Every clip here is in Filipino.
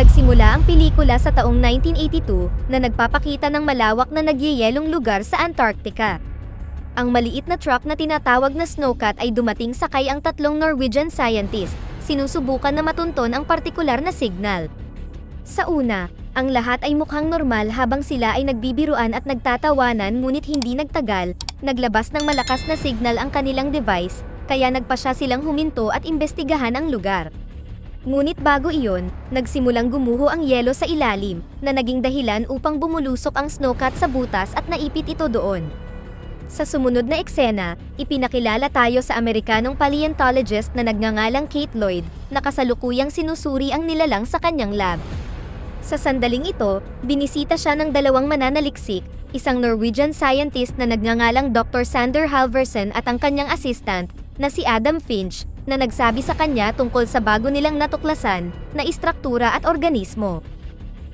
Nagsimula ang pelikula sa taong 1982 na nagpapakita ng malawak na nagyeyelong lugar sa Antarctica. Ang maliit na truck na tinatawag na snowcat ay dumating sakay ang tatlong Norwegian scientist. Sinusubukan na matunton ang partikular na signal. Sa una, ang lahat ay mukhang normal habang sila ay nagbibiruan at nagtatawanan ngunit hindi nagtagal, naglabas ng malakas na signal ang kanilang device, kaya nagpasya silang huminto at imbestigahan ang lugar. Ngunit bago iyon, nagsimulang gumuho ang yelo sa ilalim, na naging dahilan upang bumulusok ang snowcat sa butas at naipit ito doon. Sa sumunod na eksena, ipinakilala tayo sa Amerikanong paleontologist na nagngangalang Kate Lloyd, na kasalukuyang sinusuri ang nilalang sa kanyang lab. Sa sandaling ito, binisita siya ng dalawang mananaliksik, isang Norwegian scientist na nagngangalang Dr. Sander Halverson at ang kanyang assistant, na si Adam Finch, na nagsabi sa kanya tungkol sa bago nilang natuklasan na istruktura at organismo.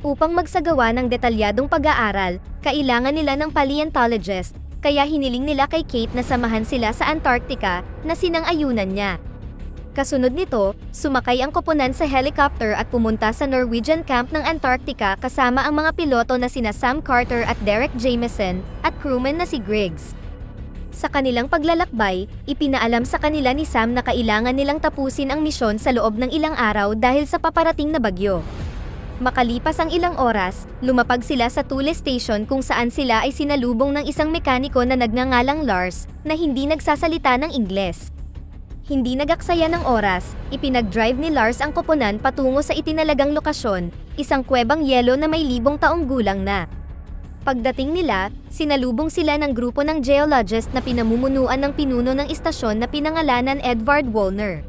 Upang magsagawa ng detalyadong pag-aaral, kailangan nila ng paleontologist, kaya hiniling nila kay Kate na samahan sila sa Antarctica na sinang-ayunan niya. Kasunod nito, sumakay ang koponan sa helicopter at pumunta sa Norwegian camp ng Antarctica kasama ang mga piloto na sina Sam Carter at Derek Jameson at crewman na si Griggs. Sa kanilang paglalakbay, ipinaalam sa kanila ni Sam na kailangan nilang tapusin ang misyon sa loob ng ilang araw dahil sa paparating na bagyo. Makalipas ang ilang oras, lumapag sila sa Thule Station kung saan sila ay sinalubong ng isang mekaniko na nagngangalang Lars, na hindi nagsasalita ng Ingles. Hindi nagaksaya ng oras, ipinag-drive ni Lars ang koponan patungo sa itinalagang lokasyon, isang kuwebang yelo na may libong taong gulang na. Pagdating nila, sinalubong sila ng grupo ng geologist na pinamumunuan ng pinuno ng istasyon na pinangalanan Edvard Wollner.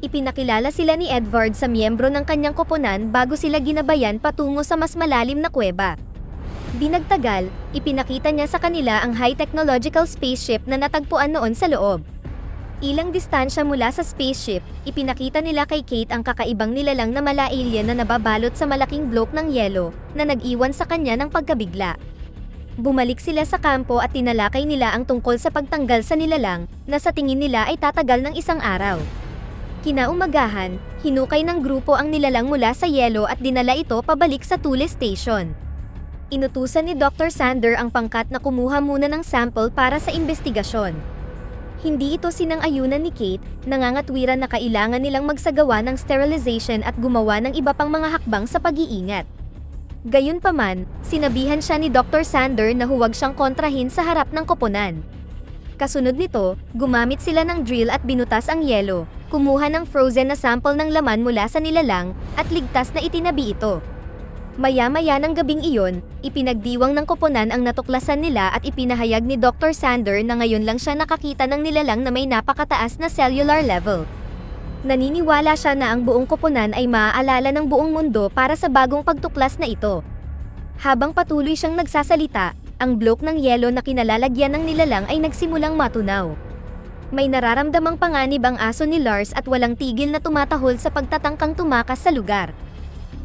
Ipinakilala sila ni Edvard sa miyembro ng kanyang koponan bago sila ginabayan patungo sa mas malalim na kuweba. Di nagtagal, ipinakita niya sa kanila ang high technological spaceship na natagpuan noon sa loob. Ilang distansya mula sa spaceship, ipinakita nila kay Kate ang kakaibang nilalang na mala alien na nababalot sa malaking bloke ng yelo na nag-iwan sa kanya ng pagkabigla. Bumalik sila sa kampo at tinalakay nila ang tungkol sa pagtanggal sa nilalang na sa tingin nila ay tatagal ng isang araw. Kinaumagahan, hinukay ng grupo ang nilalang mula sa yelo at dinala ito pabalik sa Thule Station. Inutusan ni Dr. Sander ang pangkat na kumuha muna ng sample para sa investigasyon. Hindi ito sinang-ayunan ni Kate, nangangatwiran na kailangan nilang magsagawa ng sterilization at gumawa ng iba pang mga hakbang sa pag-iingat. Gayunpaman, sinabihan siya ni Dr. Sander na huwag siyang kontrahin sa harap ng koponan. Kasunod nito, gumamit sila ng drill at binutas ang yelo, kumuha ng frozen na sample ng laman mula sa nilalang, at ligtas na itinabi ito. Maya-maya ng gabing iyon, ipinagdiwang ng koponan ang natuklasan nila at ipinahayag ni Dr. Sander na ngayon lang siya nakakita ng nilalang na may napakataas na cellular level. Naniniwala siya na ang buong koponan ay maaalala ng buong mundo para sa bagong pagtuklas na ito. Habang patuloy siyang nagsasalita, ang bloke ng yelo na kinalalagyan ng nilalang ay nagsimulang matunaw. May nararamdamang panganib ang aso ni Lars at walang tigil na tumatahol sa pagtatangkang tumakas sa lugar.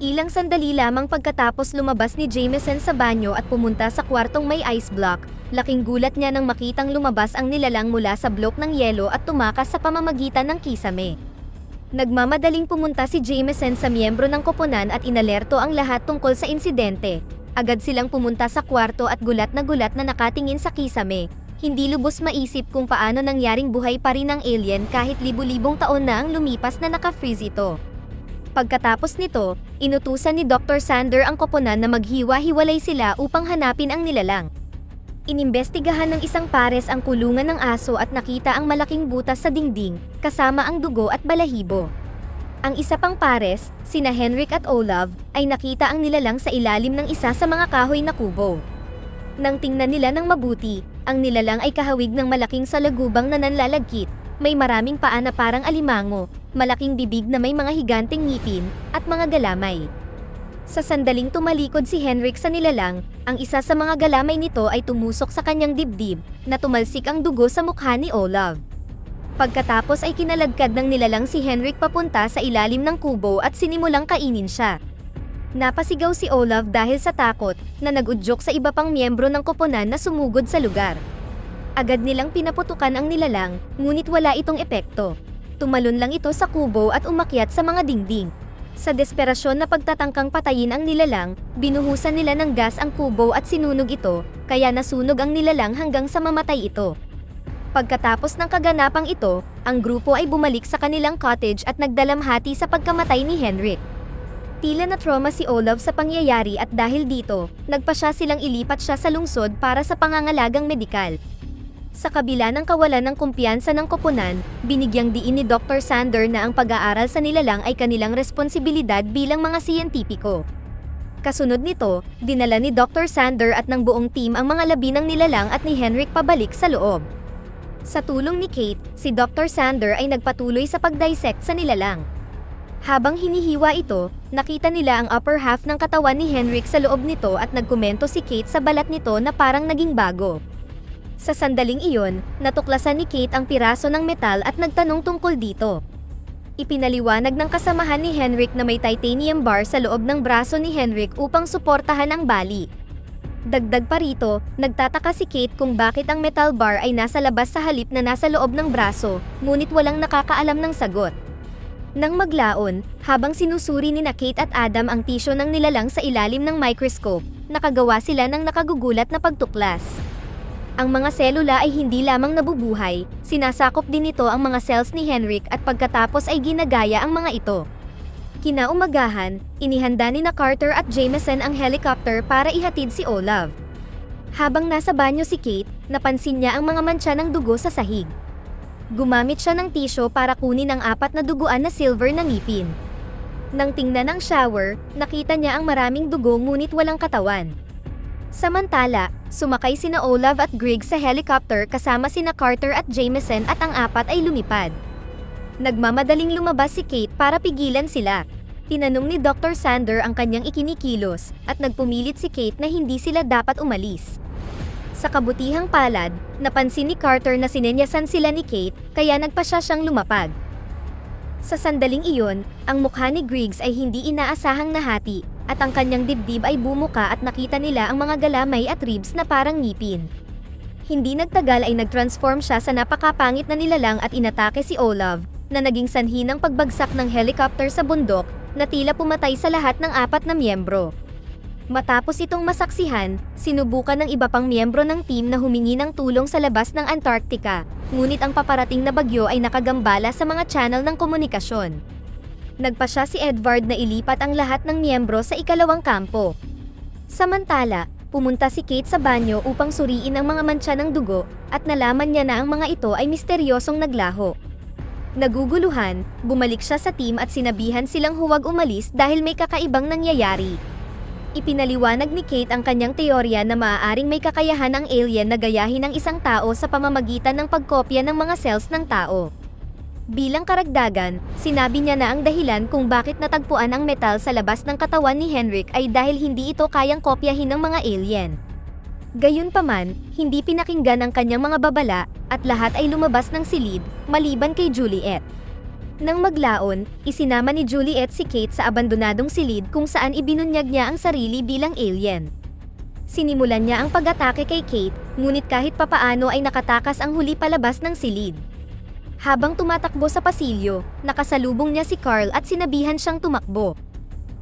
Ilang sandali lamang pagkatapos lumabas ni Jameson sa banyo at pumunta sa kwartong may ice block, laking gulat niya nang makitang lumabas ang nilalang mula sa blok ng yelo at tumakas sa pamamagitan ng kisame. Nagmamadaling pumunta si Jameson sa miyembro ng koponan at inalerto ang lahat tungkol sa insidente. Agad silang pumunta sa kwarto at gulat na gulat na nakatingin sa kisame. Hindi lubos maisip kung paano nangyaring buhay pa rin ang alien kahit libu-libong taon na ang lumipas na naka-freeze ito. Pagkatapos nito, inutusan ni Dr. Sander ang koponan na maghiwa-hiwalay sila upang hanapin ang nilalang. Inimbestigahan ng isang pares ang kulungan ng aso at nakita ang malaking butas sa dingding, kasama ang dugo at balahibo. Ang isa pang pares, sina Henrik at Olav, ay nakita ang nilalang sa ilalim ng isa sa mga kahoy na kubo. Nang tingnan nila ng mabuti, ang nilalang ay kahawig ng malaking salagubang na nanlalagkit, may maraming paa na parang alimango, malaking bibig na may mga higanteng ngipin, at mga galamay. Sa sandaling tumalikod si Henrik sa nilalang, ang isa sa mga galamay nito ay tumusok sa kanyang dibdib, na tumalsik ang dugo sa mukha ni Olav. Pagkatapos ay kinalagkad ng nilalang si Henrik papunta sa ilalim ng kubo at sinimulang kainin siya. Napasigaw si Olav dahil sa takot na nagudyok sa iba pang miyembro ng koponan na sumugod sa lugar. Agad nilang pinaputukan ang nilalang, ngunit wala itong epekto. Tumalon lang ito sa kubo at umakyat sa mga dingding. Sa desperasyon na pagtatangkang patayin ang nilalang, binuhusan nila ng gas ang kubo at sinunog ito, kaya nasunog ang nilalang hanggang sa mamatay ito. Pagkatapos ng kaganapang ito, ang grupo ay bumalik sa kanilang cottage at nagdalamhati sa pagkamatay ni Henrik. Tila na trauma si Olaf sa pangyayari at dahil dito, nagpa siya silang ilipat siya sa lungsod para sa pangangalagang medikal. Sa kabila ng kawalan ng kumpiyansa ng koponan, binigyang diin ni Dr. Sander na ang pag-aaral sa nilalang ay kanilang responsibilidad bilang mga siyentipiko. Kasunod nito, dinala ni Dr. Sander at ng buong team ang mga labi ng nilalang at ni Henrik pabalik sa loob. Sa tulong ni Kate, si Dr. Sander ay nagpatuloy sa pag-dissect sa nilalang. Habang hinihiwa ito, nakita nila ang upper half ng katawan ni Henrik sa loob nito at nagkomento si Kate sa balat nito na parang naging bago. Sa sandaling iyon, natuklasan ni Kate ang piraso ng metal at nagtanong tungkol dito. Ipinaliwanag ng kasamahan ni Henrik na may titanium bar sa loob ng braso ni Henrik upang suportahan ang bali. Dagdag pa rito, nagtataka si Kate kung bakit ang metal bar ay nasa labas sa halip na nasa loob ng braso, ngunit walang nakakaalam ng sagot. Nang maglaon, habang sinusuri ni na Kate at Adam ang tisyo ng nilalang sa ilalim ng microscope, nakagawa sila ng nakagugulat na pagtuklas. Ang mga selula ay hindi lamang nabubuhay, sinasakop din nito ang mga cells ni Henrik at pagkatapos ay ginagaya ang mga ito. Kinaumagahan, inihanda ni na Carter at Jameson ang helicopter para ihatid si Olaf. Habang nasa banyo si Kate, napansin niya ang mga mantsa ng dugo sa sahig. Gumamit siya ng tisyo para kunin ang apat na duguan na silver na ngipin. Nang tingnan ang shower, nakita niya ang maraming dugo ngunit walang katawan. Samantala, sumakay sina Olaf at Greg sa helicopter kasama sina Carter at Jameson at ang apat ay lumipad. Nagmamadaling lumabas si Kate para pigilan sila. Tinanong ni Dr. Sander ang kanyang ikinikilos at nagpumilit si Kate na hindi sila dapat umalis. Sa kabutihang palad, napansin ni Carter na sinenyasan sila ni Kate kaya nagpa siya siyang lumapag. Sa sandaling iyon, ang mukha ni Griggs ay hindi inaasahang nahati at ang kanyang dibdib ay bumuka at nakita nila ang mga galamay at ribs na parang ngipin. Hindi nagtagal ay nagtransform siya sa napakapangit na nilalang at inatake si Olav, na naging sanhi ng pagbagsak ng helicopter sa bundok, na tila pumatay sa lahat ng apat na miyembro. Matapos itong masaksihan, sinubukan ng iba pang miyembro ng team na humingi ng tulong sa labas ng Antarctica, ngunit ang paparating na bagyo ay nakagambala sa mga channel ng komunikasyon nagpa siya si Edward na ilipat ang lahat ng miyembro sa ikalawang kampo. Samantala, pumunta si Kate sa banyo upang suriin ang mga mantsa ng dugo at nalaman niya na ang mga ito ay misteryosong naglaho. Naguguluhan, bumalik siya sa team at sinabihan silang huwag umalis dahil may kakaibang nangyayari. Ipinaliwanag ni Kate ang kanyang teorya na maaaring may kakayahan ang alien na gayahin ng isang tao sa pamamagitan ng pagkopya ng mga cells ng tao. Bilang karagdagan, sinabi niya na ang dahilan kung bakit natagpuan ang metal sa labas ng katawan ni Henrik ay dahil hindi ito kayang kopyahin ng mga alien. Gayunpaman, hindi pinakinggan ang kanyang mga babala, at lahat ay lumabas ng silid, maliban kay Juliet. Nang maglaon, isinama ni Juliet si Kate sa abandonadong silid kung saan ibinunyag niya ang sarili bilang alien. Sinimulan niya ang pag-atake kay Kate, ngunit kahit papaano ay nakatakas ang huli palabas ng silid. Habang tumatakbo sa pasilyo, nakasalubong niya si Carl at sinabihan siyang tumakbo.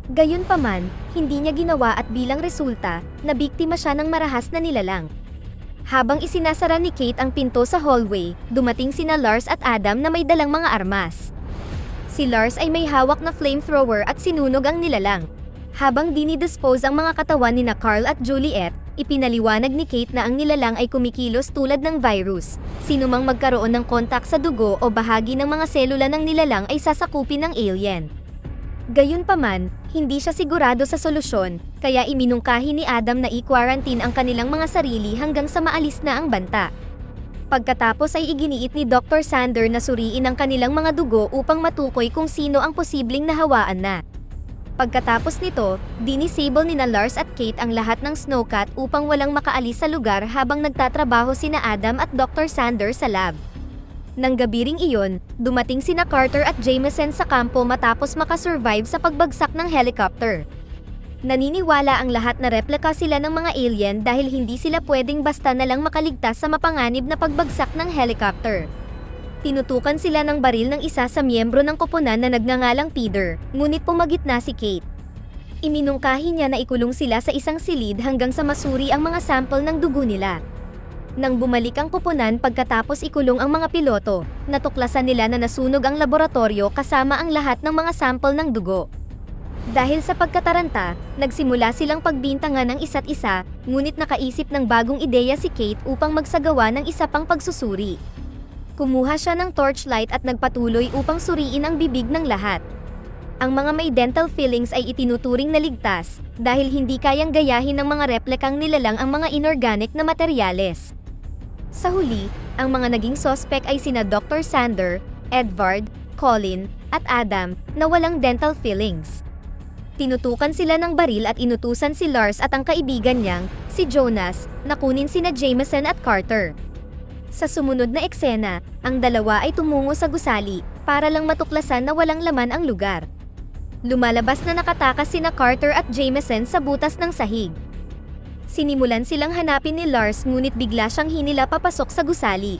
Gayunpaman, hindi niya ginawa at bilang resulta, nabiktima siya ng marahas na nilalang. Habang isinasara ni Kate ang pinto sa hallway, dumating sina Lars at Adam na may dalang mga armas. Si Lars ay may hawak na flamethrower at sinunog ang nilalang. Habang dinidispose ang mga katawan ni na Carl at Juliet, Ipinaliwanag ni Kate na ang nilalang ay kumikilos tulad ng virus. Sino mang magkaroon ng kontak sa dugo o bahagi ng mga selula ng nilalang ay sasakupin ng alien. Gayunpaman, hindi siya sigurado sa solusyon, kaya iminungkahi ni Adam na i-quarantine ang kanilang mga sarili hanggang sa maalis na ang banta. Pagkatapos ay iginiit ni Dr. Sander na suriin ang kanilang mga dugo upang matukoy kung sino ang posibleng nahawaan na. Pagkatapos nito, dinisable ni na Lars at Kate ang lahat ng snowcat upang walang makaalis sa lugar habang nagtatrabaho sina Adam at Dr. Sander sa lab. Nang gabi ring iyon, dumating sina Carter at Jameson sa kampo matapos makasurvive sa pagbagsak ng helicopter. Naniniwala ang lahat na replika sila ng mga alien dahil hindi sila pwedeng basta na lang makaligtas sa mapanganib na pagbagsak ng helicopter. Tinutukan sila ng baril ng isa sa miyembro ng koponan na nagngangalang Peter, ngunit pumagitna si Kate. Iminungkahi niya na ikulong sila sa isang silid hanggang sa masuri ang mga sample ng dugo nila. Nang bumalik ang koponan pagkatapos ikulong ang mga piloto, natuklasan nila na nasunog ang laboratorio kasama ang lahat ng mga sample ng dugo. Dahil sa pagkataranta, nagsimula silang pagbintangan ng isa't isa, ngunit nakaisip ng bagong ideya si Kate upang magsagawa ng isa pang pagsusuri. Kumuha siya ng torchlight at nagpatuloy upang suriin ang bibig ng lahat. Ang mga may dental fillings ay itinuturing na ligtas dahil hindi kayang gayahin ng mga replikang nilalang ang mga inorganic na materyales. Sa huli, ang mga naging sospek ay sina Dr. Sander, Edvard, Colin, at Adam na walang dental fillings. Tinutukan sila ng baril at inutusan si Lars at ang kaibigan niyang, si Jonas, na kunin sina Jameson at Carter. Sa sumunod na eksena, ang dalawa ay tumungo sa gusali para lang matuklasan na walang laman ang lugar. Lumalabas na nakatakas sina Carter at Jameson sa butas ng sahig. Sinimulan silang hanapin ni Lars ngunit bigla siyang hinila papasok sa gusali.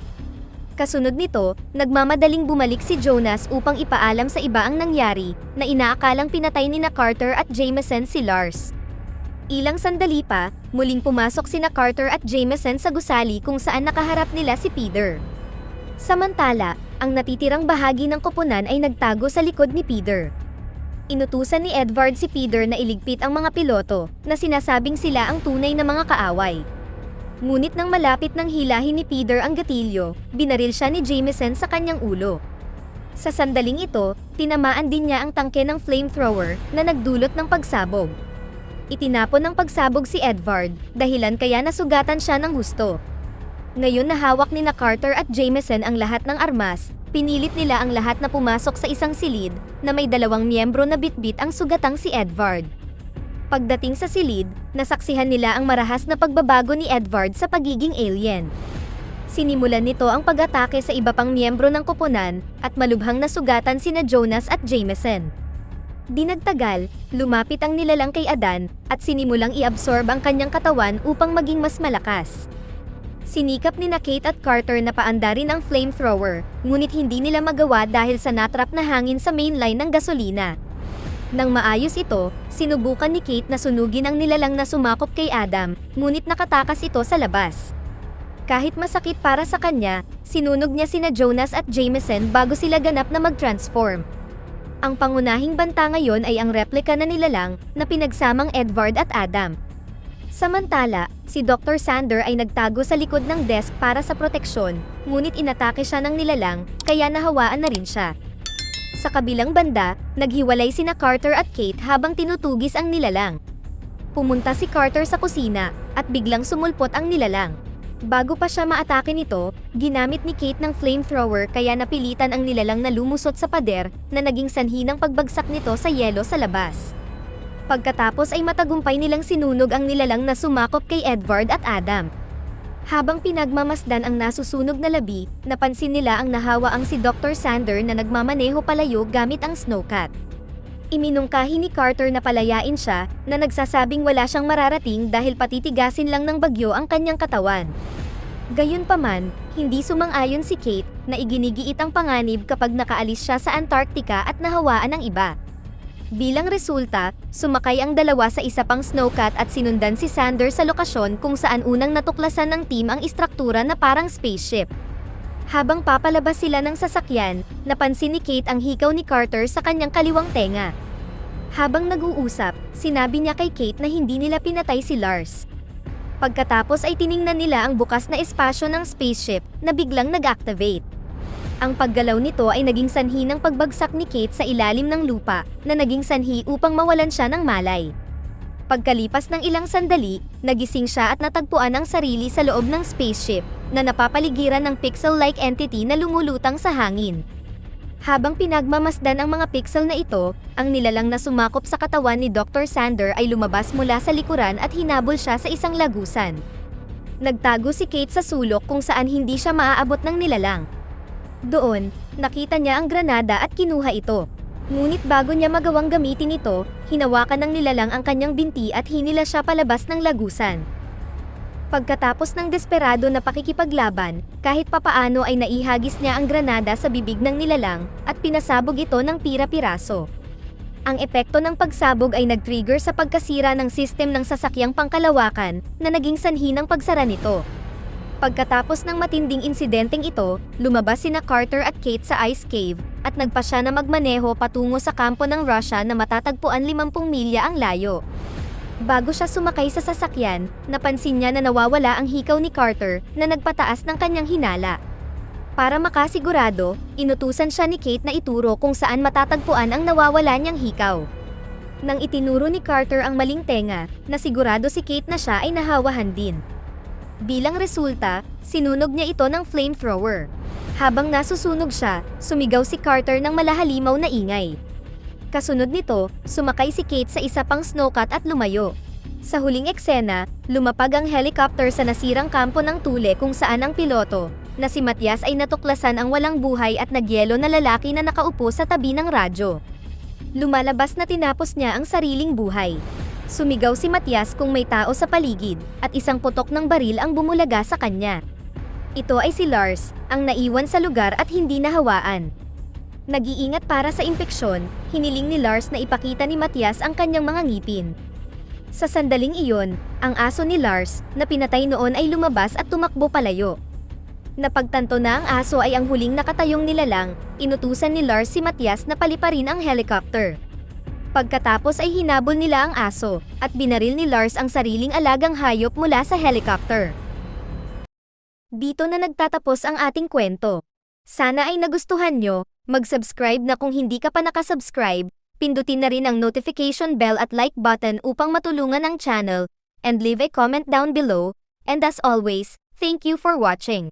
Kasunod nito, nagmamadaling bumalik si Jonas upang ipaalam sa iba ang nangyari na inaakalang pinatay ni na Carter at Jameson si Lars. Ilang sandali pa, muling pumasok sina Carter at Jameson sa gusali kung saan nakaharap nila si Peter. Samantala, ang natitirang bahagi ng koponan ay nagtago sa likod ni Peter. Inutusan ni Edward si Peter na iligpit ang mga piloto na sinasabing sila ang tunay na mga kaaway. Ngunit nang malapit ng hilahin ni Peter ang gatilyo, binaril siya ni Jameson sa kanyang ulo. Sa sandaling ito, tinamaan din niya ang tangke ng flamethrower na nagdulot ng pagsabog. Itinapon ng pagsabog si Edward, dahilan kaya nasugatan siya ng husto. Ngayon na hawak ni na Carter at Jameson ang lahat ng armas, pinilit nila ang lahat na pumasok sa isang silid na may dalawang miyembro na bitbit ang sugatang si Edward. Pagdating sa silid, nasaksihan nila ang marahas na pagbabago ni Edward sa pagiging alien. Sinimulan nito ang pag-atake sa iba pang miyembro ng koponan at malubhang nasugatan sina Jonas at Jameson. Di nagtagal, lumapit ang nilalang kay Adan at sinimulang i-absorb ang kanyang katawan upang maging mas malakas. Sinikap ni na Kate at Carter na paandarin ang flamethrower, ngunit hindi nila magawa dahil sa natrap na hangin sa main line ng gasolina. Nang maayos ito, sinubukan ni Kate na sunugin ang nilalang na sumakop kay Adam, ngunit nakatakas ito sa labas. Kahit masakit para sa kanya, sinunog niya sina Jonas at Jameson bago sila ganap na mag-transform. Ang pangunahing banta ngayon ay ang replika na nilalang na pinagsamang Edward at Adam. Samantala, si Dr. Sander ay nagtago sa likod ng desk para sa proteksyon, ngunit inatake siya ng nilalang, kaya nahawaan na rin siya. Sa kabilang banda, naghiwalay sina Carter at Kate habang tinutugis ang nilalang. Pumunta si Carter sa kusina, at biglang sumulpot ang nilalang. Bago pa siya maatake nito, ginamit ni Kate ng flamethrower kaya napilitan ang nilalang na lumusot sa pader na naging sanhi ng pagbagsak nito sa yelo sa labas. Pagkatapos ay matagumpay nilang sinunog ang nilalang na sumakop kay Edward at Adam. Habang pinagmamasdan ang nasusunog na labi, napansin nila ang nahawa ang si Dr. Sander na nagmamaneho palayo gamit ang snowcat. Iminungkahi ni Carter na palayain siya na nagsasabing wala siyang mararating dahil patitigasin lang ng bagyo ang kanyang katawan. Gayunpaman, hindi sumang-ayon si Kate na iginigiit ang panganib kapag nakaalis siya sa Antarctica at nahawaan ng iba. Bilang resulta, sumakay ang dalawa sa isa pang snowcat at sinundan si Sander sa lokasyon kung saan unang natuklasan ng team ang istruktura na parang spaceship. Habang papalabas sila ng sasakyan, napansin ni Kate ang hikaw ni Carter sa kanyang kaliwang tenga. Habang nag-uusap, sinabi niya kay Kate na hindi nila pinatay si Lars. Pagkatapos ay tiningnan nila ang bukas na espasyo ng spaceship na biglang nag-activate. Ang paggalaw nito ay naging sanhi ng pagbagsak ni Kate sa ilalim ng lupa, na naging sanhi upang mawalan siya ng malay. Pagkalipas ng ilang sandali, nagising siya at natagpuan ang sarili sa loob ng spaceship, na napapaligiran ng pixel-like entity na lumulutang sa hangin. Habang pinagmamasdan ang mga pixel na ito, ang nilalang na sumakop sa katawan ni Dr. Sander ay lumabas mula sa likuran at hinabol siya sa isang lagusan. Nagtago si Kate sa sulok kung saan hindi siya maaabot ng nilalang. Doon, nakita niya ang granada at kinuha ito. Ngunit bago niya magawang gamitin ito, hinawakan ng nilalang ang kanyang binti at hinila siya palabas ng lagusan. Pagkatapos ng desperado na pakikipaglaban, kahit papaano ay naihagis niya ang granada sa bibig ng nilalang at pinasabog ito ng pira-piraso. Ang epekto ng pagsabog ay nag-trigger sa pagkasira ng sistem ng sasakyang pangkalawakan na naging sanhi ng pagsara nito. Pagkatapos ng matinding insidenteng ito, lumabas sina Carter at Kate sa Ice Cave at nagpa siya na magmaneho patungo sa kampo ng Russia na matatagpuan 50 milya ang layo. Bago siya sumakay sa sasakyan, napansin niya na nawawala ang hikaw ni Carter na nagpataas ng kanyang hinala. Para makasigurado, inutusan siya ni Kate na ituro kung saan matatagpuan ang nawawala niyang hikaw. Nang itinuro ni Carter ang maling tenga, nasigurado si Kate na siya ay nahawahan din. Bilang resulta, sinunog niya ito ng flamethrower. Habang nasusunog siya, sumigaw si Carter ng malahalimaw na ingay. Kasunod nito, sumakay si Kate sa isa pang snowcat at lumayo. Sa huling eksena, lumapag ang helicopter sa nasirang kampo ng tule kung saan ang piloto, na si Matias ay natuklasan ang walang buhay at nagyelo na lalaki na nakaupo sa tabi ng radyo. Lumalabas na tinapos niya ang sariling buhay. Sumigaw si Matias kung may tao sa paligid, at isang putok ng baril ang bumulaga sa kanya. Ito ay si Lars, ang naiwan sa lugar at hindi nahawaan. Nag-iingat para sa impeksyon, hiniling ni Lars na ipakita ni Matias ang kanyang mga ngipin. Sa sandaling iyon, ang aso ni Lars, na pinatay noon ay lumabas at tumakbo palayo. Napagtanto na ang aso ay ang huling nakatayong nilalang, inutusan ni Lars si Matias na paliparin ang helicopter. Pagkatapos ay hinabol nila ang aso, at binaril ni Lars ang sariling alagang hayop mula sa helicopter. Dito na nagtatapos ang ating kwento. Sana ay nagustuhan nyo, mag-subscribe na kung hindi ka pa nakasubscribe, pindutin na rin ang notification bell at like button upang matulungan ang channel, and leave a comment down below, and as always, thank you for watching.